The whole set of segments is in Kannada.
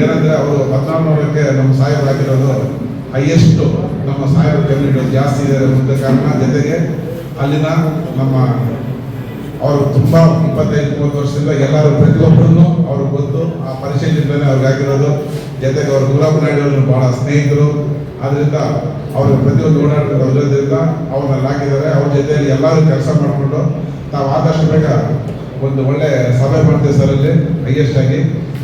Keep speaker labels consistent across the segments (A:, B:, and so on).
A: ಏನಂದ್ರೆ ಅವರು ಬದಲಾವಣೆ ನಮ್ಮ ಸಾಹೇಬರು ಹಾಕಿರೋದು ಹೈಯೆಸ್ಟ್ ನಮ್ಮ ಸಾಹೇಬರ ಕಮ್ಯುನಿಟಿ ಜಾಸ್ತಿ ಇದೆ ಅನ್ನೋದ ಕಾರಣ. ಜೊತೆಗೆ ಅಲ್ಲಿನ ನಮ್ಮ ಅವರು ತುಂಬಾ ಇಪ್ಪತ್ತೈದು, ಮೂವತ್ತು ವರ್ಷದಿಂದ ಎಲ್ಲರೂ ಪ್ರತಿಯೊಬ್ಬರನ್ನು ಅವ್ರಿಗೆ ಗೊತ್ತು ಆ ಪರಿಶೀಲನೆ ಅವ್ರಿಗೆ ಆಗಿರೋದು ಜೊತೆಗೆ ಅವರು ಗುಲಾಬ್ ನಾಯ್ಡು ಭಾಳ ಸ್ನೇಹಿತರು. ಆದ್ರಿಂದ ಅವರು ಪ್ರತಿಯೊಂದು ಓಡಾಟದಿಂದ ಅವ್ರನ್ನ ಹಾಕಿದ್ದಾರೆ ಅವ್ರ ಜೊತೆಯಲ್ಲಿ ಎಲ್ಲರೂ ಕೆಲಸ ಮಾಡಿಕೊಂಡು ತಾವು ಆದಷ್ಟು ಬೇಗ ಒಂದು ಒಳ್ಳೆ ಸಭೆ ಮಾಡ್ತೀವಿ ಸರ್ ಅಲ್ಲಿ ಹೈಯೆಸ್ಟ್ ಆಗಿ.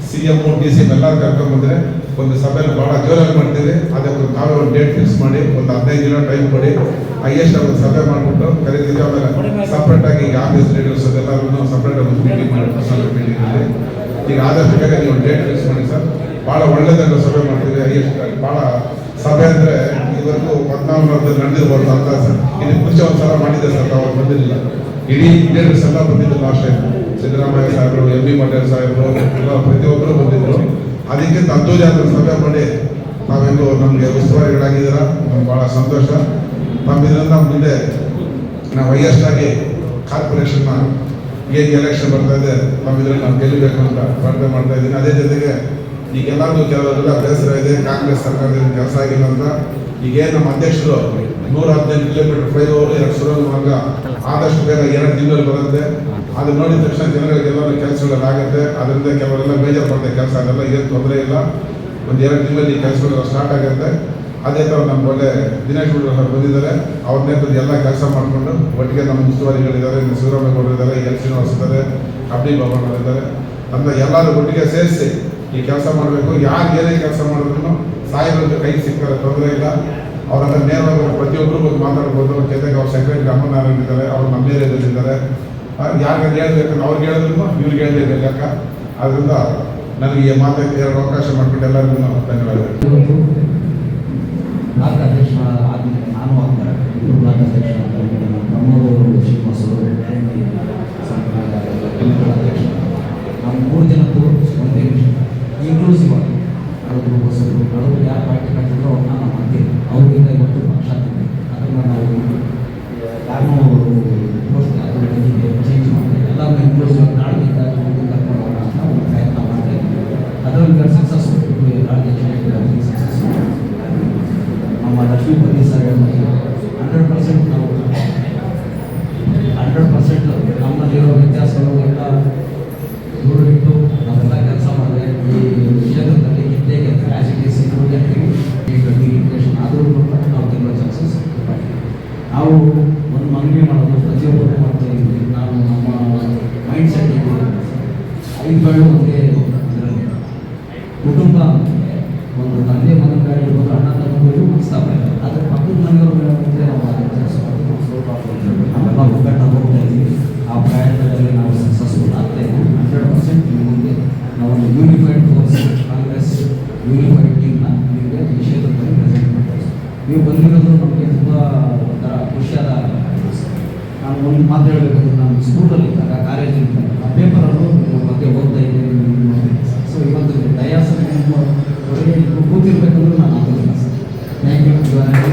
A: C M D C M ಎಲ್ಲರೂ ಕರ್ಕೊಂಡ್ ಬಂದ್ರೆ ಒಂದು ಸಭೆಯಲ್ಲಿ ಭಾಳ ಜೋರಾಗಿ ಮಾಡ್ತೀವಿ. ಅದಕ್ಕೆ ತಾವೇ ಒಂದು ಡೇಟ್ ಫಿಕ್ಸ್ ಮಾಡಿ, ಒಂದು ಹದಿನೈದು ದಿನ ಟೈಮ್ ಕೊಡಿ. ಹೈಯೆಸ್ಟ್ ಒಂದು ಸಭೆ ಮಾಡ್ಬಿಟ್ಟು ಕರೀತೀವಿ ಆಮೇಲೆ ಸಪ್ರೇಟ್ ಆಗಿ ಈಗ ಆಫೀಸ್ ಲೀಡರ್ಸ್ ಎಲ್ಲರೂ ಸಪ್ರೇಟ್ ಒಂದು ಮೀಟಿಂಗ್ ಮಾಡಿ ಸಪ್ರೇಟ್ ಮೀಟಿಂಗ್ ಅಲ್ಲಿ. ಈಗ ಆದಷ್ಟು ಬೇಗ ನೀವು ಡೇಟ್ ಫಿಕ್ಸ್ ಮಾಡಿ ಸರ್. ಭಾಳ ಒಳ್ಳೆದಾಗಿ ಸಭೆ ಮಾಡ್ತೀವಿ ಹೈಯೆಸ್ಟ್ ಭಾಳ ಸಭೆ ಅಂದರೆ ಇವತ್ತು ಹದಿನಾಲ್ಕು ನಡೆದಿರ್ಬೋದು ಅಂತ ಸರ್. ಇಲ್ಲಿ ಮುಂಚೆ ಒಂದು ಸಲ ಮಾಡಿದ್ದೆ ಸರ್ ತಾವು ಬಂದಿರಲಿಲ್ಲ. ಇಡೀ ಇಂಡಿಯನ್ಸ್ ಎಲ್ಲ ಬಂದಿದ್ರು ಲಾಸ್ಟ್ ಟೈಮ್ ಸಿದ್ದರಾಮಯ್ಯ ಸಾಹೇಬರು, ಎಂ ಬಿ ಪಟೇಲ್ ಸಾಹೇಬರು, ಎಲ್ಲ ಪ್ರತಿಯೊಬ್ಬರು ಬಂದಿದ್ರು. ಅದಕ್ಕೆ ತಂದೂಜಾತ್ರ ಸಭೆ ಮಾಡಿ ನಾವೆಲ್ಲೂ ನಮಗೆ ಉಸ್ತುವಾರಿಗಳಾಗಿದ್ದೀರ. ನಮ್ಗೆ ಭಾಳ ಸಂತೋಷ. ತಮ್ಮಿದ್ರಿಂದ ಮುಂದೆ ನಾವು ಹೈಯೆಸ್ಟ್ ಆಗಿ ಕಾರ್ಪೊರೇಷನ್ನ ಏನು ಎಲೆಕ್ಷನ್ ಬರ್ತಾ ಇದೆ ತಮ್ಮಿದ್ರಲ್ಲಿ ನಾವು ಗೆಲ್ಲಬೇಕು ಅಂತ ಪ್ರಾರ್ಥನೆ ಮಾಡ್ತಾ ಇದ್ದೀನಿ. ಅದೇ ಜೊತೆಗೆ ಈಗ ಎಲ್ಲರಿಗೂ ಕೆಲವರೆಲ್ಲ ಬೇಸರ ಇದೆ, ಕಾಂಗ್ರೆಸ್ ಸರ್ಕಾರದಿಂದ ಕೆಲಸ ಆಗಿಲ್ಲ ಅಂತ. ಈಗೇನು ನಮ್ಮ ಅಧ್ಯಕ್ಷರು ನೂರ ಹದಿನೈದು ಕಿಲೋಮೀಟರ್ ಫ್ಲೈಓವರ್ ಎರಡು ಸುರಂಗ ಮಾರ್ಗ ಆದಷ್ಟು ಬೇಗ ಎರಡು ತಿಂಗಳಲ್ಲಿ ಬರುತ್ತೆ. ಅದು ನೋಡಿದ ತಕ್ಷಣ ಜನಗಳಿಗೆಲ್ಲ ಕೆಲಸಗಳಾಗುತ್ತೆ ಅದರಿಂದ ಕೆಲವರೆಲ್ಲ ಬೇಜಾರು ಪಡ್ತಾರೆ ಕೆಲಸ ಆಗಲ್ಲ ಏನು ತೊಂದರೆ ಇಲ್ಲ. ಒಂದು ಎರಡು ತಿಂಗಳಲ್ಲಿ ಕೆಲಸಗಳೆಲ್ಲ ಸ್ಟಾರ್ಟ್ ಆಗುತ್ತೆ. ಅದೇ ಥರ ನಮ್ಮ ಒಳ್ಳೆ ದಿನೇಶ್ ಅವರು ಬಂದಿದ್ದಾರೆ. ಅವ್ರ ನೇತೃತ್ವದ ಎಲ್ಲ ಕೆಲಸ ಮಾಡಿಕೊಂಡು ಒಟ್ಟಿಗೆ ನಮ್ಮ ಉಸ್ತುವಾರಿಗಳಿದ್ದಾರೆ ಇನ್ನು ಶಿವರಾಮೇಗೌಡರು ಗೌಡರು ಇದ್ದಾರೆ ಎಲ್ ಶ್ರೀನಿವಾಸ್ ಇದ್ದಾರೆ, ಅಬ್ಡಿ ಬಾಬಣ್ಣ ಅಂತ ಎಲ್ಲರೂ ಒಟ್ಟಿಗೆ ಸೇರಿಸಿ ಈ ಕೆಲಸ ಮಾಡಬೇಕು, ಯಾರು ಏನೇ ಕೆಲಸ ಮಾಡಿದ್ರು ಸಾಹೇಬ್ರ ಕೈ ಸಿಗ್ತಾರೆ ತೊಂದರೆ ಇಲ್ಲ. ಅವರನ್ನು ನೇರವಾಗಿ ಪ್ರತಿಯೊಬ್ಬರು ಬಂದು ಮಾತಾಡ್ಬೋದು, ಜೊತೆಗೆ ಅವ್ರ ಸೆಕ್ರೆಟರಿ ಅಮ್ಮನಾರಾಯಣ ಇದ್ದಾರೆ, ಅವ್ರು ನಮ್ಮ ಏರಿಯಾದಲ್ಲಿದ್ದಾರೆ ಯಾರಿಗೆ ಹೇಳ್ಬೇಕಂದ್ರೆ ಅವ್ರಿಗೆ ಹೇಳಿದ್ರು ಇವ್ರಿಗೆ ಹೇಳಿದ್ರೆ ಲೆಕ್ಕ. ಅದರಿಂದ ನನಗೆ ಈ ಮಾತು ಎರಡು ಅವಕಾಶ ಮಾಡಿಬಿಟ್ಟು ಎಲ್ಲರಿಗೂ ಧನ್ಯವಾದಗಳು.
B: ಅಧ್ಯಕ್ಷ ಆದ್ಮೇಲೆ ನಾನು ಬ್ಲಾಕ್ ಅಧ್ಯಕ್ಷ ಅವರು ಶ್ರೀನಿವಾಸ್ ಅವರು ಗ್ಯಾರಂಟಿ ಸಂಘದ ಇಬ್ಬರು ಅಧ್ಯಕ್ಷ ನಾವು ಮೂರು ಜನದ್ದು ಒಂದೇ ಇನ್ಕ್ಲೂಸಿವ್ ಆಗಿ ಕಳೆದ್ರು ಹೊಸರು ಕಳೆದ್ರು ಯಾರು ಪಾರ್ಟಿ ಕಟ್ಟಿದ್ರು ಅವ್ರನ್ನ ನಾವು ಮಾಡ್ತೀವಿ ಅವರಿಂದ ಇವತ್ತು ಪಕ್ಷ ಆಗ್ತದೆ ಅದನ್ನು ನಾವು ಯಾರನ್ನೂ ಪೋಸ್ಟ್ ಚೇಂಜ್ ಮಾಡ್ತೀವಿ ಎಲ್ಲರನ್ನ ಇನ್ಕ್ಲೂಸಿವ್ ಆಗಿ ನಾಳೆಯಿಂದ ಮುಂದೆ ಕರ್ಕೊಂಡು ಹೋಗೋಣ ಅಂತ ಒಂದು ಪ್ರಯತ್ನ ಮಾಡ್ತಾ ಇದ್ದೀವಿ ಅದರಲ್ಲಿ ಸಕ್ಸಸ್ ನಾಳೆ ಸಕ್ಸಸ್ ನಮ್ಮ ಲಕ್ಷ್ಮೀಪತಿ ಸರ್ ಹಂಡ್ರೆಡ್ ಪರ್ಸೆಂಟ್ ನಾವು ಹಂಡ್ರೆಡ್ ಪರ್ಸೆಂಟ್ ನಮ್ಮಲ್ಲಿರೋ ವ್ಯತ್ಯಾಸಗಳು ಎಲ್ಲ ದೂರವಿಟ್ಟು ನಾವೆಲ್ಲ ಕೆಲಸ ಮಾಡಿದ್ರೆ ಈ ಕ್ಷೇತ್ರದಲ್ಲಿ ಗೆದ್ದೇ ಗೆದ್ದರೆ ಆಸ್ ಇಟ್ ಈಸ್ ಇನ್ಕ್ಲೂಷನ್ ಆದರೂ ಕೂಡ ನಾವು ತುಂಬ ಸಕ್ಸಸ್ ನಾವು ಒಂದು ಮನವಿ ಮಾಡೋದು ಪ್ರತಿಯೊಬ್ಬರು ಮಾಡ್ತಾ ಇದ್ವಿ ನಾವು ನಮ್ಮ ಮೈಂಡ್ ಸೆಟ್ ಇದೆ ಐದು ಬೆರಳು ಒಂದೇ ಇದರಲ್ಲಿ ಕುಟುಂಬ ಅಂದ್ರೆ ಒಂದು ತಂದೆ ಮಗನಿಗಾಗಿರ್ಬೋದು ಅಣ್ಣ ತಮ್ಮಗೂ ಮನಸ್ತಾಪ ಇದೆ ಆದರೆ ಪಕ್ಕದ ಮನೆಯವ್ರ ಮುಂದೆ ನಾವು ನಾವೆಲ್ಲ ಒಗ್ಗಟ್ಟ ಹೋಗ್ತಾ ಇದ್ದೀವಿ ಆ ಪ್ರಯತ್ನದಲ್ಲಿ ನಾವು ಸಕ್ಸಸ್ಫುಲ್ ಆಗ್ತಾ ಇದ್ದೀವಿ ಹಂಡ್ರೆಡ್ ಪರ್ಸೆಂಟ್ ನಿಮ್ಮ ಮುಂದೆ ನಾವು ಒಂದು ಯೂನಿಫೈಡ್ ಫೋರ್ಸ್ ಕಾಂಗ್ರೆಸ್ ಯೂನಿಫೈಡ್ ಟೀಮ್ನ ನಿಮಗೆ ಈ ಕ್ಷೇತ್ರದಲ್ಲಿ ಪ್ರೆಸೆಂಟ್ ಮಾಡ್ತಾ ಇದ್ದೀವಿ ನೀವು ಬಂದಿರೋದು ನಮಗೆ ತುಂಬ ಒಂಥರ ಖುಷಿಯಾದ ನಾನು ಒಂದು ಮಾತು ಹೇಳಬೇಕಂದ್ರೆ ನಾನು ಸ್ಕೂಲಲ್ಲಿ ಇದ್ದಾಗ ಕಾಲೇಜಲ್ಲಿ ಆ ಪೇಪರನ್ನು ನಿಮ್ಮ ಬಗ್ಗೆ ಓದ್ತಾ ಇದ್ದೀನಿ ಸೊ ಇವತ್ತು ಡಯಾಸ್ ನಿಮ್ಮ ಹೊರಗೆ ನೀವು ಕೂತಿರ್ಬೇಕಂದ್ರೆ ನಾನು ಆಗೋದಿಲ್ಲ ಸರ್. ಥ್ಯಾಂಕ್ ಯು ನಾನು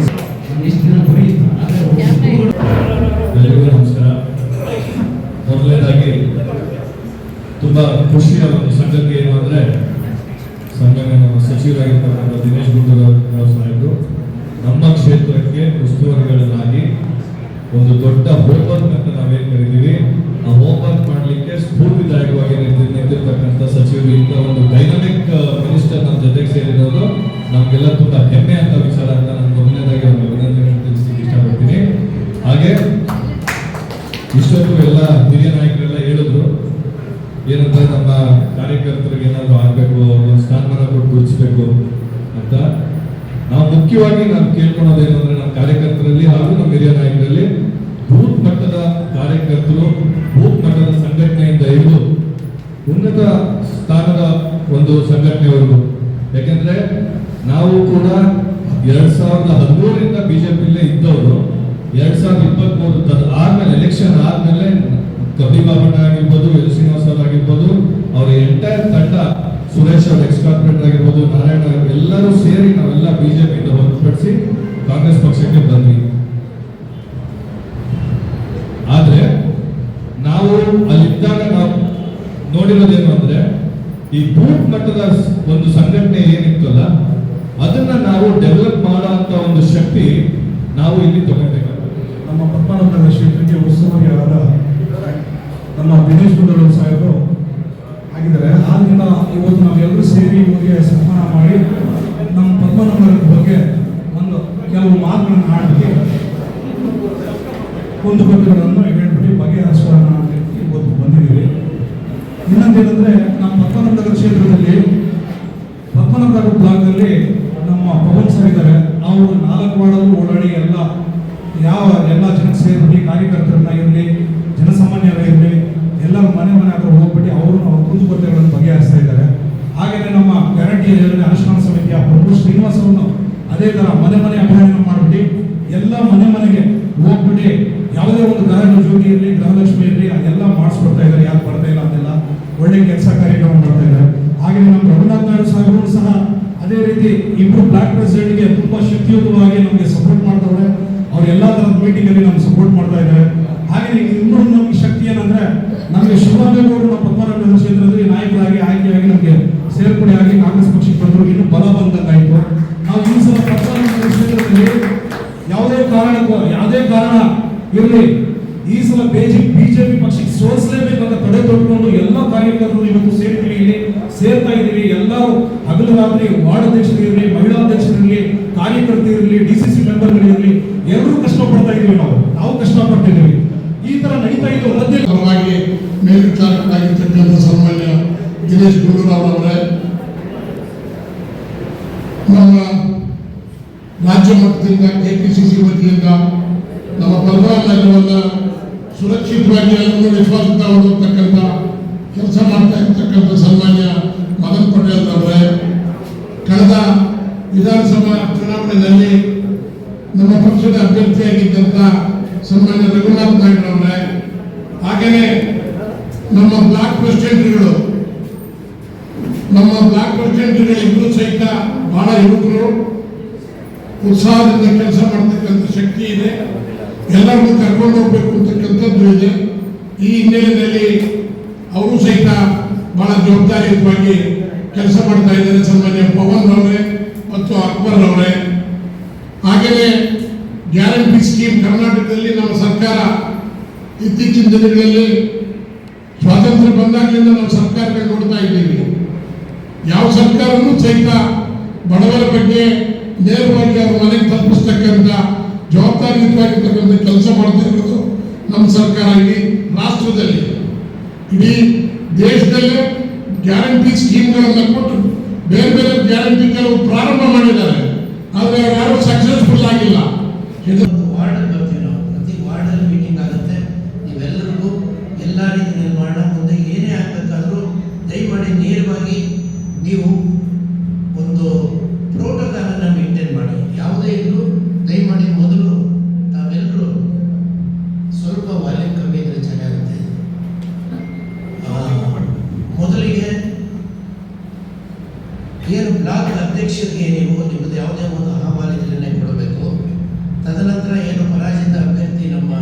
B: ಇಷ್ಟು ದಿನ ಗುರಿ ಆದರೆ
C: ಎಲ್ಲರಿಗೂ ನಮಸ್ಕಾರ. ಮೊದಲನೇದಾಗಿ ತುಂಬ ಖುಷಿಯ ಒಂದು ಸಂಗತಿ ಏನು ಅಂದರೆ ಸಂಘ ನಮ್ಮ ಸಚಿವರಾಗಿರ್ತಕ್ಕಂಥ ದಿನೇಶ್ ಗುಂಡೂರಾವ್ ಸಾಹೇಬರು ನಮ್ಮ ಕ್ಷೇತ್ರಕ್ಕೆ ಉಸ್ತುವಾರಿಗಳನ್ನಾಗಿ ಒಂದು ದೊಡ್ಡ ಹೋಮ್ವರ್ಕ್ ಅಂತ ನಾವೇನ್ ಕರಿತೀವಿ? ಆ ಹೋಮ್ವರ್ಕ್ ಮಾಡಲಿಕ್ಕೆ ಸ್ಫೂರ್ತಿದಾಯಕವಾಗಿ ನಿಂತಿ- ನಿಂತಿರ್ತಕ್ಕಂಥ ಸಚಿವರು ಇಂಥ ಒಂದು ಡೈನಮಿಕ್ ಮಿನಿಸ್ಟರ್ ನಮ್ಮ ಜೊತೆಗೆ ಸೇರಿರೋದು. ನಮಗೆಲ್ಲ ತುಂಬಾ ಹೆಮ್ಮೆ ಅಂತ ವಿಚಾರ ಅಂತ ನಾನು ಮೊದಲನೇದಾಗಿ ಅವ್ರಿಗೆ ಅಭಿನಂದನೆ ತಿಳಿಸ್ಲಿಕ್ಕೆ ಇಷ್ಟಪಡ್ತೀನಿ. ಹಾಗೆ, ಇಷ್ಟೊತ್ತು ಎಲ್ಲ ಹಿರಿಯ ನಾಯಕರೆಲ್ಲ ಹೇಳಿದ್ರು. ಏನಂದ್ರೆ ನಮ್ಮ ಕಾರ್ಯಕರ್ತರಿಗೆ ಏನಾದ್ರು ಆಗ್ಬೇಕು, ಅವ್ರಿಗೆ ಸ್ಥಾನಮಾನ ಕೊಟ್ಟು ಗುರುತಿಸ್ಬೇಕು ಅಂತ. ನಾವು ಮುಖ್ಯವಾಗಿ ನಾನು ಕೇಳ್ಕೊಳೋದೇನು ಅಂದ್ರೆ ನಮ್ಮ ಕಾರ್ಯಕರ್ತರಲ್ಲಿ ಹಾಗೂ ನಮ್ಮ ಹಿರಿಯ ನಾಯಕರಲ್ಲಿ ಬೂತ್ ಮಟ್ಟದ ಕಾರ್ಯಕರ್ತರು, ಬೂತ್ ಮಟ್ಟದ ಸಂಘಟನೆಯಿಂದ ಹಿಡಿದು ಉನ್ನತ ಸ್ಥಾನದ ಒಂದು ಸಂಘಟನೆವರೆಗೂ. ಯಾಕೆಂದ್ರೆ ನಾವು ಕೂಡ ಎರಡ್ ಸಾವಿರದ ಹದಿಮೂರರಿಂದ ಬಿಜೆಪಿಯಲ್ಲೇ ಇದ್ದವರು, ಎರಡ್ ಸಾವಿರದ ಇಪ್ಪತ್ತ್ ಮೂರು ಆದ್ಮೇಲೆ ಎಲೆಕ್ಷನ್ ಆದ್ಮೇಲೆ ಕಬಿ ಬಾಬಣ್ಣ ಆಗಿರ್ಬೋದು, ಎಲ್ ಶ್ರೀನಿವಾಸ್ ಅವ್ರು ಆಗಿರ್ಬೋದು, ಅವ್ರ ಎಂಟೈರ್ ತಂಡ ಸುರೇಶ್ ಅವ್ರ ಎಕ್ಸ್ ಕಾರ್ಪೊರೇಟರ್ ಆಗಿರ್ಬೋದು, ನಾರಾಯಣ ಎಲ್ಲರೂ ಸೇರಿ ನಾವೆಲ್ಲ ಬಿಜೆಪಿಯಿಂದ ಹೊರತುಪಡಿಸಿ ಕಾಂಗ್ರೆಸ್ ಪಕ್ಷಕ್ಕೆ ಬಂದ್ವಿ. ಆದ್ರೆ ನಾವು ಅಲ್ಲಿದ್ದಾಗ ನಾವು ನೋಡಿರೋದೇನು ಅಂದ್ರೆ, ಈ ಬೂತ್ ಮಟ್ಟದ ಒಂದು ಸಂಘಟನೆ ಏನಿತ್ತಲ್ಲ, ಅದನ್ನ ನಾವು ಡೆವಲಪ್ ಮಾಡುವಂತ ಒಂದು ಶಕ್ತಿ ನಾವು ಇಲ್ಲಿ ತಗೊಂಡೇವೆ
D: ನಮ್ಮ ಪದ್ಮನಾಭನಗರ ಕ್ಷೇತ್ರಕ್ಕೆ ಉತ್ಸವಿಯಾದ ನಮ್ಮ ದಿನೇಶ್ ಗುಂಡೂರಾವ್ ಸಾಹೇಬರು ಆಗಿದ್ದಾರೆ. ಆದ್ದರಿಂದ ಇವತ್ತು ನಾವೆಲ್ಲರೂ ಸೇರಿ ಇವರಿಗೆ ಸನ್ಮಾನ ಮಾಡಿ ನಮ್ಮ ಪದ್ಮನಾಭನ ಬಗ್ಗೆ ಕೆಲವು ಮಾತುಗಳನ್ನು ಹಾಡಲಿಕ್ಕೆ ಒಂದು ಕಥೆಗಳನ್ನು ಹೇಳ್ಬಿಟ್ಟು ಬಗೆಹರಿಸೋಣ ಅಂತ ಇವತ್ತು ಬಂದಿದ್ದೀವಿ. ಇನ್ನೊಂದೇನೆಂದರೆ ನಮ್ಮ ಪದ್ಮನಾಭನಗರ ಕ್ಷೇತ್ರದಲ್ಲಿ ಪದ್ಮನಾಭನಗರ ಬ್ಲಾಕ್ನಲ್ಲಿ ನಮ್ಮ ಪವನ್ ಸರ್ ಇದ್ದಾರೆ. ಅವರು ನಾಲ್ಕು ವಾರ್ಡಲ್ಲೂ ಓಡಾಡಿ ಎಲ್ಲ ಯಾವ ಎಲ್ಲ ಜನ ಸೇರ್ಬಿಟ್ಟು ಕಾರ್ಯಕರ್ತರನ್ನ ಇರಲಿ ಜನಸಾಮಾನ್ಯರ ಇರಲಿ ಎಲ್ಲರ ಮನೆ ಮನೆ ಹತ್ರ ಹೋಗ್ಬಿಟ್ಟು ಅವರು ಅವ್ರ ಕುಂದುಕೊರತೆಗಳನ್ನು ಬಗೆಹರಿಸ್ತಾ ಇದ್ದಾರೆ ಹಾಗೆಯೇ ನಮ್ಮ ಗ್ಯಾರಂಟಿ ಯೋಜನೆ ಅನುಷ್ಠಾನ ಸಮಿತಿಯ ಪ್ರಭು ಶ್ರೀನಿವಾಸ್ ಅವರನ್ನು ಅದೇ ತರ ಮನೆ ಮನೆ ಅಭಿಯಾನ ಮಾಡ್ಬಿಟ್ಟು ಎಲ್ಲ ಮನೆ ಮನೆಗೆ ಹೋಗ್ಬಿಟ್ಟು ಯಾವುದೇ ಒಂದು ಗ್ರಹ ಜ್ಯೋತಿ ಇರಲಿ, ಗೃಹಲಕ್ಷ್ಮಿ ಇರಲಿ, ಅದೆಲ್ಲ ಮಾಡಿಸ್ಕೊಡ್ತಾ ಇದ್ದಾರೆ. ಯಾರು ಬರ್ತಾ ಇಲ್ಲ ಅದೆಲ್ಲ ಒಳ್ಳೆ ಕೆಲಸ ಕಾರ್ಯಕ್ರಮ ಮಾಡ್ತಾ ಇದ್ದಾರೆ. ಹಾಗೆ ನಮ್ಮ ರಘುನಾಥ್ ನಾಯ್ಡು ಸಾಹೇಬರು ಸಹ ಅದೇ ರೀತಿ ಇಬ್ಬರು ಬ್ಲಾಕ್ ಪ್ರೆಸಿಡೆಂಟ್ಗೆ ತುಂಬಾ ಶಕ್ತಿಯುತವಾಗಿ ನಮಗೆ ಸಪೋರ್ಟ್ ಮಾಡ್ತಾರೆ ಅವ್ರು ಎಲ್ಲ ತರದ ಮೀಟಿಂಗ್ ಅಲ್ಲಿ ನಮ್ಗೆ ಸಪೋರ್ಟ್ ಮಾಡ್ತಾ ಇದ್ದಾರೆ. ಹಾಗೆ ಇನ್ನೊಂದು ನಮ್ಗೆ ಶಕ್ತಿ ಏನಂದ್ರೆ ನಮಗೆ ಶಿವರಾಮೇಗೌಡರು ನಮ್ಮ ಪದ್ಮನಾಭ ಕ್ಷೇತ್ರದಲ್ಲಿ ನಾಯಕರಾಗಿ ಆಯ್ಕೆಯಾಗಿ ನಮಗೆ ಸೇರ್ಪಡೆಯಾಗಿ ಕಾಂಗ್ರೆಸ್ ಪಕ್ಷಕ್ಕೆ ಬಂದರು. ಇನ್ನು ಬಲ ಬಂದಂಗಾಯ್ತು. ನಾವು ಈ ಸಲ ಯಾವುದೇ ಕಾರಣ ಇರಲಿ. ಈ ಸಲ ಬೇಜಿ ಬಿಜೆಪಿ ಪಕ್ಷಕ್ಕೆ ಸೋಲಿಸಲೇಬೇಕಂತ ತಡೆ ತೊಟ್ಕೊಂಡು ಎಲ್ಲ ಕಾರ್ಯಕರ್ತರು ಇವತ್ತು ಸೇರ್ತೀವಿ ಇಲ್ಲಿ, ಸೇರ್ತಾ ಇದ್ದೀವಿ ಎಲ್ಲರೂ ಹಗಲು ರಾತ್ರಿ ವಾರ್ಡ್ ಅಧ್ಯಕ್ಷರು ಇರಲಿ, ಮಹಿಳಾ ಅಧ್ಯಕ್ಷರಿರಲಿ ಕಾರ್ಯಕರ್ತರು ಇರಲಿ ಡಿ ಸಿ ಸಿ ಮೆಂಬರ್ಗಳು ಇರಲಿ, ಎಲ್ಲರೂ ಕಷ್ಟಪಡ್ತಾ ಇದೀವಿ ನಾವು. ನಾವು ಕಷ್ಟಪಡ್ತಿದ್ದೀವಿ ಈ ತರ ನಡೀತಾ ಇದ್ದು ರದ್ದೆ
E: ಪರವಾಗಿ ಮೇಲ್ವಿಚಾರಕರಾಗಿರ್ತಕ್ಕಂಥ ಸನ್ಮಾನ್ಯ ದಿನೇಶ್ ಗುಂಡೂರಾವ್ ಅವರೇ, ನಮ್ಮ ರಾಜ್ಯ ಮಟ್ಟದಿಂದ ಎ ಪಿ ಸಿ ಸಿ ವತಿಯಿಂದ ನಮ್ಮ ಪರವಾಗಿ ನಗರವನ್ನು ಸುರಕ್ಷಿತವಾಗಿ ಎಲ್ಲರೂ ವಿಶ್ವಾಸದಿಂದ ಹೊರತಕ್ಕಂಥ ಕೆಲಸ ಮಾಡ್ತಾ ಇರ್ತಕ್ಕಂಥ ಸನ್ಮಾನ್ಯ ಮದನ್ ಪಟೇಲ್ ಅವರೇ ಕಳೆದ ವಿಧಾನಸಭಾ ಚುನಾವಣೆಯಲ್ಲಿ ನಮ್ಮ ಪಕ್ಷದ ಅಭ್ಯರ್ಥಿಯಾಗಿದ್ದಂಥ ಸನ್ಮಾನ್ಯ ರಘುನಾಥ್ ನಾಯ್ಡು ಅವರೇ ಹಾಗೆಯೇ ನಮ್ಮ ಬ್ಲಾಕ್ ಪ್ರೆಸಿಡೆಂಟ್ಗಳು ನಮ್ಮ ಬ್ಲಾಕ್ ಪ್ರೆಸಿಡೆಂಟ್ಗಳು ಇಬ್ಬರು ಸಹಿತ ಬಹಳ ಯುವಕರು ಉತ್ಸಾಹದಿಂದ ಕೆಲಸ ಮಾಡ್ತಕ್ಕಂಥ ಶಕ್ತಿ ಇದೆ. ಎಲ್ಲರನ್ನು ಕರ್ಕೊಂಡು ಹೋಗ್ಬೇಕು ಅಂತಕ್ಕಂಥದ್ದು ಇದೆ. ಈ ಹಿನ್ನೆಲೆಯಲ್ಲಿ ಅವರು ಸಹಿತ ಬಹಳ ಜವಾಬ್ದಾರಿಯುತವಾಗಿ ಕೆಲಸ ಮಾಡ್ತಾ ಇದ್ದಾರೆ ಸನ್ಮಾನ್ಯ ಪವನ್ ಅವರೇ ಮತ್ತು ಅಕ್ಬರ್ ಅವರೇ ಹಾಗೆಯೇ ಗ್ಯಾರಂಟಿ ಸ್ಕೀಮ್ ಕರ್ನಾಟಕದಲ್ಲಿ ನಮ್ಮ ಸರ್ಕಾರ ಇತ್ತೀಚಿನ ದಿನಗಳಲ್ಲಿ ಸ್ವಾತಂತ್ರ್ಯ ಬಂದಾಗಲಿಂದ ನಾವು ಸರ್ಕಾರಕ್ಕೆ ನೋಡ್ತಾ ಇದ್ದೀವಿ. ಯಾವ ಸರ್ಕಾರವೂ ಸಹಿತ ಬಡವರ ಬಗ್ಗೆ ನೇರವಾಗಿ ಅವ್ರ ಮನೆಗೆ ತಪ್ಪಿಸ್ತಕ್ಕಂಥ ಜವಾಬ್ದಾರಿಯುತವಾಗಿರ್ತಕ್ಕಂಥ ಕೆಲಸ ಮಾಡ್ತಿರ್ಬೋದು ನಮ್ಮ ಸರ್ಕಾರ ಇಡೀ ರಾಷ್ಟ್ರದಲ್ಲಿ. ಇಡೀ ದೇಶದಲ್ಲೇ ಗ್ಯಾರಂಟಿ ಸ್ಕೀಮ್ಗಳನ್ನು ಕೊಟ್ಟು ಬೇರೆ ಬೇರೆ ಗ್ಯಾರಂಟಿ ಕೆಲವು ಪ್ರಾರಂಭ ಮಾಡಿದ್ದಾರೆ. ಆದರೆ ಯಾರು ಸಕ್ಸಸ್ಫುಲ್ ಆಗಿಲ್ಲ. ಇದು
F: ಒಂದು ವಾರ್ಡಲ್ಲಿ ಬರ್ತೀವಿ ನಾವು ಪ್ರತಿ ವಾರ್ಡಲ್ಲಿ ಮೀಟಿಂಗ್ ಆಗುತ್ತೆ ನೀವೆಲ್ಲರಿಗೂ ಎಲ್ಲ ರೀತಿ ನಿರ್ಮಾಣ ಮುಂದೆ ಏನೇ ಆಗಬೇಕಾದ್ರೂ ದಯಮಾಡಿ ನೇರವಾಗಿ ನೀವು ಒಂದು ಪ್ರೋಟೋಕಾಲನ್ನು ಮೇಂಟೈನ್ ಮಾಡಿ ಯಾವುದೇ ಇದ್ರೂ ದಯಮಾಡಿ ಮೊದಲು ತಾವೆಲ್ಲರೂ ಸ್ವಲ್ಪ ವಾಲ್ಯೂಮ್ ಕಮ್ಮಿ ಇದ್ರೆ ಚೆನ್ನಾಗುತ್ತೆ ಆ, ಮೊದಲಿಗೆ ಏನು ಬ್ಲಾಕ್ ಅಧ್ಯಕ್ಷರಿಗೆ ನೀವು ನಿಮ್ಮದು ಯಾವುದೇ ಒಂದು ಅಹವಾಲಿದ್ರೆ ಕೊಡಬೇಕು ಏನು ಪರಾಜಿತ ಅಭ್ಯರ್ಥಿ ನಮ್ಮ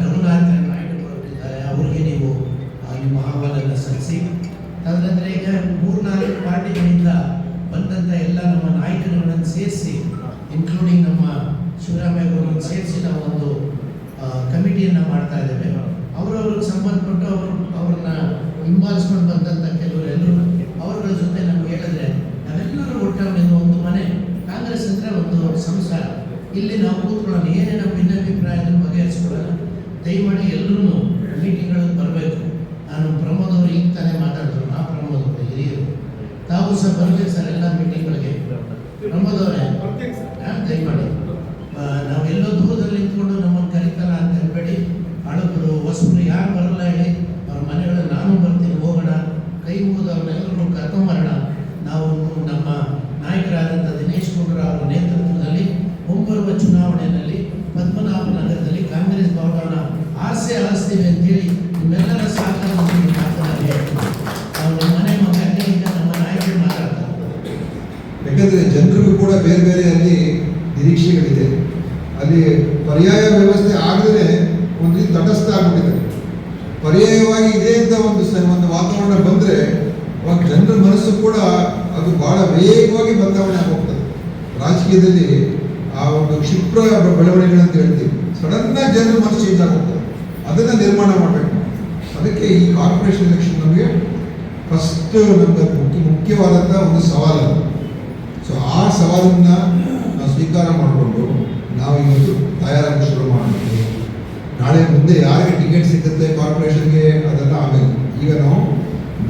F: ರಘುನಾಥ ನಾಯ್ಡು ಅವರಿದ್ದಾರೆ. ಅವರಿಗೆ ನೀವು ನಿಮ್ಮ ಅಹವಾಲನ್ನು ಸಲ್ಲಿಸಿ. ತದನಂತರ ಈಗ ಮೂರ್ನಾಲ್ಕು ಪಾರ್ಟಿಗಳಿಂದ ಬಂದಂಥ ಎಲ್ಲ ನಮ್ಮ ನಾಯಕರುಗಳನ್ನು ಸೇರಿಸಿ ಇನ್ಕ್ಲೂಡಿಂಗ್ ನಮ್ಮ ಶಿವರಾಮೇಗೌಡರನ್ನು ಸೇರಿಸಿ ನಾವು ಒಂದು ಕಮಿಟಿಯನ್ನು ಮಾಡ್ತಾ ಇದ್ದೇವೆ. ಅವರವ್ರಿಗೆ ಸಂಬಂಧಪಟ್ಟು ಅವರು, ಅವ್ರನ್ನ ಹಿಂಬಾಲಿಸ್ಕೊಂಡು ಬಂದಂಥ ಕೆಲವರೆಲ್ಲರೂ ಅವರ ಜೊತೆ ನಮ್ಗೆ ಹೇಳಿದ್ರೆ ನಾವೆಲ್ಲರೂ ಒಟ್ಟಾಗಿ ಒಂದು ಮನೆ. ಕಾಂಗ್ರೆಸ್ ಅಂದ್ರೆ ಒಂದು ಸಂಸಾರ. ಇಲ್ಲಿ ನಾವು ಕೂತ್ಕೊಳ್ಳೋಣ. ಏನೇನು ನಮ್ಮ ಭಿನ್ನಾಭಿಪ್ರಾಯಗಳನ್ನು ಬಗೆಹರಿಸ್ಕೊಳ್ಳೋಣ. ದಯಮಾಡಿ ಎಲ್ಲರೂ ಮೀಟಿಂಗ್ಗಳಿಗೆ ಬರಬೇಕು. ನಾನು ಪ್ರಮೋದ್ ಅವರು ಈಗ ತಾನೇ ಮಾತಾಡಿದ್ರು. ನಾ ಪ್ರಮೋದ್ ಅವರು ಹಿರಿಯರು. ತಾವು ಸಹ ಬರ್ಬೇಕು ಸರ್ ಎಲ್ಲ ಮೀಟಿಂಗ್ಗಳಿಗೆ. ಪ್ರಮೋದ್ ಅವರೇ ದಯಮಾಡಿ. ನಾವೆಲ್ಲೋ ದೂರದಲ್ಲಿ ನಿಂತ್ಕೊಂಡು ನಮ್ಮನ್ನು ಕರೀತಾರ ಅಂತ ಹೇಳ್ಬೇಡಿ. ಹಳಬರು ಹೊಸಬರು ಯಾರು ಬರಲ್ಲ ಹೇಳಿ. ಅವ್ರ ಮನೆಗಳಲ್ಲಿ ನಾನು ಬರ್ತೀನಿ, ಹೋಗೋಣ. ಕೈ ಮುಗಿದು ಅವ್ರನ್ನೆಲ್ಲರೂ ಕರ್ಕೊಂಬರೋಣ. ನಾವು ನಮ್ಮ ನಾಯಕರಾದಂಥ ದಿನೇಶ್ ಗುಂಡ್ರ ಅವರ ನೇತೃತ್ವದಲ್ಲಿ ಮುಂಬರುವ ಚುನಾವಣೆಯಲ್ಲಿ, ಪದ್ಮನಾಭ ನಗರದಲ್ಲಿ ಕಾಂಗ್ರೆಸ್ ಭವನ ಆಸೆ ಆರಿಸ್ತೀವಿ ಅಂತೇಳಿ ನಿಮ್ಮೆಲ್ಲರ ಸಹಕಾರ ನಮ್ಮ ಮನೆ ನಮ್ಮ ನಾಯಕರು ಮಾತಾಡ್ತಾರೆ.
G: ಯಾಕಂದ್ರೆ ಜನರಿಗೂ ಕೂಡ ಬೇರೆ ಬೇರೆ ಅಲ್ಲಿ ನಿರೀಕ್ಷೆಗಳಿದೆ. ಅಲ್ಲಿ ಪರ್ಯಾಯ ವ್ಯವಸ್ಥೆ ಆಗದೇ ಒಂದು ತಟಸ್ಥ ಆಗ್ಬಿಟ್ಟಿದೆ. ಪರ್ಯಾಯವಾಗಿ ಇದೆ ಅಂತ ಒಂದು ಒಂದು ವಾತಾವರಣ ಬಂದರೆ ಅವಾಗ ಜನರ ಮನಸ್ಸು ಕೂಡ ಅದು ಬಹಳ ವೇಗವಾಗಿ ಬದಲಾವಣೆ ಆಗೋಗ್ತದೆ. ರಾಜಕೀಯದಲ್ಲಿ ಆ ಒಂದು ಕ್ಷಿಪ್ರ ಬೆಳವಣಿಗೆಗಳಂತ ಹೇಳ್ತೀವಿ. ಸಡನ್ ಆಗಿ ಜನರ ಮನಸ್ಸು ಚೇಂಜ್ ಆಗುತ್ತೆ. ಅದನ್ನ ನಿರ್ಮಾಣ ಮಾಡಬೇಕು. ಅದಕ್ಕೆ ಈ ಕಾರ್ಪೊರೇಷನ್ ಎಲೆಕ್ಷನ್ ನಮಗೆ ಫಸ್ಟ್ ಮುಖ್ಯ ಮುಖ್ಯವಾದಂಥ ಒಂದು ಸವಾಲು ಸೊ ಆ ಸವಾಲನ್ನ ನಾವು ಸ್ವೀಕಾರ ಮಾಡಿಕೊಂಡು ನಾವು ಇವತ್ತು ತಯಾರಾಗಿ ಶುರು ಮಾಡಬೇಕು. ನಾಳೆ ಮುಂದೆ ಯಾರಿಗೆ ಟಿಕೆಟ್ ಸಿಗುತ್ತೆ ಕಾರ್ಪೊರೇಷನ್ಗೆ ಅದೆಲ್ಲ ಆಮೇಲೆ ಈಗ ನಾವು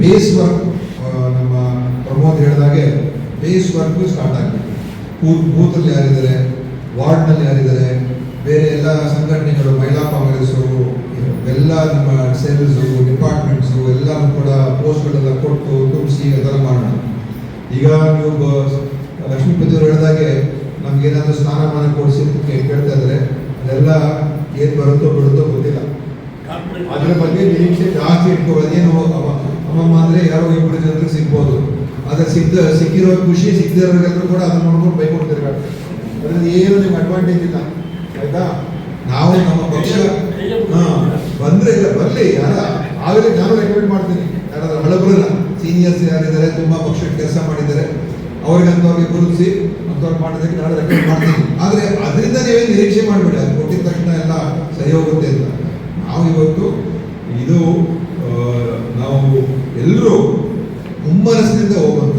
G: ಬೇಸ್ ವರ್ಕ್ ನಮ್ಮ ಪ್ರಮೋದ್ ಹೇಳಿದಾಗೆ ಬೇಸ್ ವರ್ಕ್ ಸ್ಟಾರ್ಟ್ ಆಗಬೇಕು. ಬೂತ್ ಬೂತಲ್ಲಿ ಯಾರಿದ್ದಾರೆ? ವಾರ್ಡ್ನಲ್ಲಿ ಯಾರಿದ್ದಾರೆ, ಬೇರೆ ಎಲ್ಲ ಸಂಘಟನೆಗಳು, ಮಹಿಳಾ ಕಾಂಗ್ರೆಸ್ಸು, ಎಲ್ಲ ನಮ್ಮ ಸೆಲ್ಸು ಡಿಪಾರ್ಟ್ಮೆಂಟ್ಸು, ಎಲ್ಲನೂ ಕೂಡ ಪೋಸ್ಟ್ಗಳೆಲ್ಲ ಕೊಟ್ಟು ತುಂಬಿಸಿ ಅದೆಲ್ಲ ಮಾಡೋಣ. ಈಗ ನೀವು ಲಕ್ಷ್ಮೀಪತಿ ಅವರು ಹೇಳಿದಾಗೆ ನಮ್ಗೆ ಏನಾದರೂ ಸ್ನಾನಮಾನ ಕೊಡಿಸಿ ಕೇಳ್ತಾ ಇದ್ದಾರೆ ಅದೆಲ್ಲ ಏನು ಬರುತ್ತೋ ಬಿಡುತ್ತೋ ಗೊತ್ತಿಲ್ಲ. ಅದರ ಬಗ್ಗೆ ನಿರೀಕ್ಷೆ ಜಾಸ್ತಿ ಇಟ್ಕೊಳ್ಳೋದು ಏನು ಅಮ್ಮಮ್ಮ ಅಂದ್ರೆ ಯಾರೋ ಇಬ್ಬರು ಜನರಿಗೆ ಸಿಗ್ಬೋದು. ಆದರೆ ಸಿಗ್ದ, ಸಿಕ್ಕಿರೋ ಖುಷಿ ಸಿಗದಿರೋರಿಗೆಲ್ಲರೂ ಕೂಡ ಅದನ್ನ ನೋಡ್ಕೊಂಡು ಬೈಕೊಡ್ತಿರ್ಬೇಕು ಅದ್ರಲ್ಲಿ ಏನು ನಿಮ್ಗೆ ಅಡ್ವಾಂಟೇಜ್ ಇಲ್ಲ. ಆಯ್ತಾ? ನಾವು ನಮ್ಮ ಪಕ್ಷ ಬಂದ್ರೆ ಇಲ್ಲ, ಬರಲಿ, ಯಾರ? ಆಗಲೇ ನಾನು ರೆಕಮೆಂಡ್ ಮಾಡ್ತೀನಿ. ಯಾರಾದ್ರೂ ಹಳಬರಲ್ಲ ಸೀನಿಯರ್ಸ್ ಯಾರಿದ್ದಾರೆ, ತುಂಬಾ ಪಕ್ಷಕ್ಕೆ ಕೆಲಸ ಮಾಡಿದ್ದಾರೆ ಅವ್ರಿಗಂತವ್ರಿಗೆ ಗುರುತಿಸಿ ಅಂತವ್ರು ಮಾಡೋದಕ್ಕೆ ನಾನು ರೆಕಮೆಂಡ್ ಮಾಡ್ತೀನಿ. ಆದರೆ ಅದರಿಂದ ನೀವೇ ನಿರೀಕ್ಷೆ ಮಾಡಬೇಡಿ, ಅದು ಕೊಟ್ಟಿದ ತಕ್ಷಣ ಎಲ್ಲ ಸರಿ ಹೋಗುತ್ತೆ ಅಂತ. ನಾವು ಇವತ್ತು, ಇದು ನಾವು ಎಲ್ಲರೂ ಮುಮ್ಮನಸ್ಸಿನಿಂದ ಹೋಗುವಂಥದ್ದು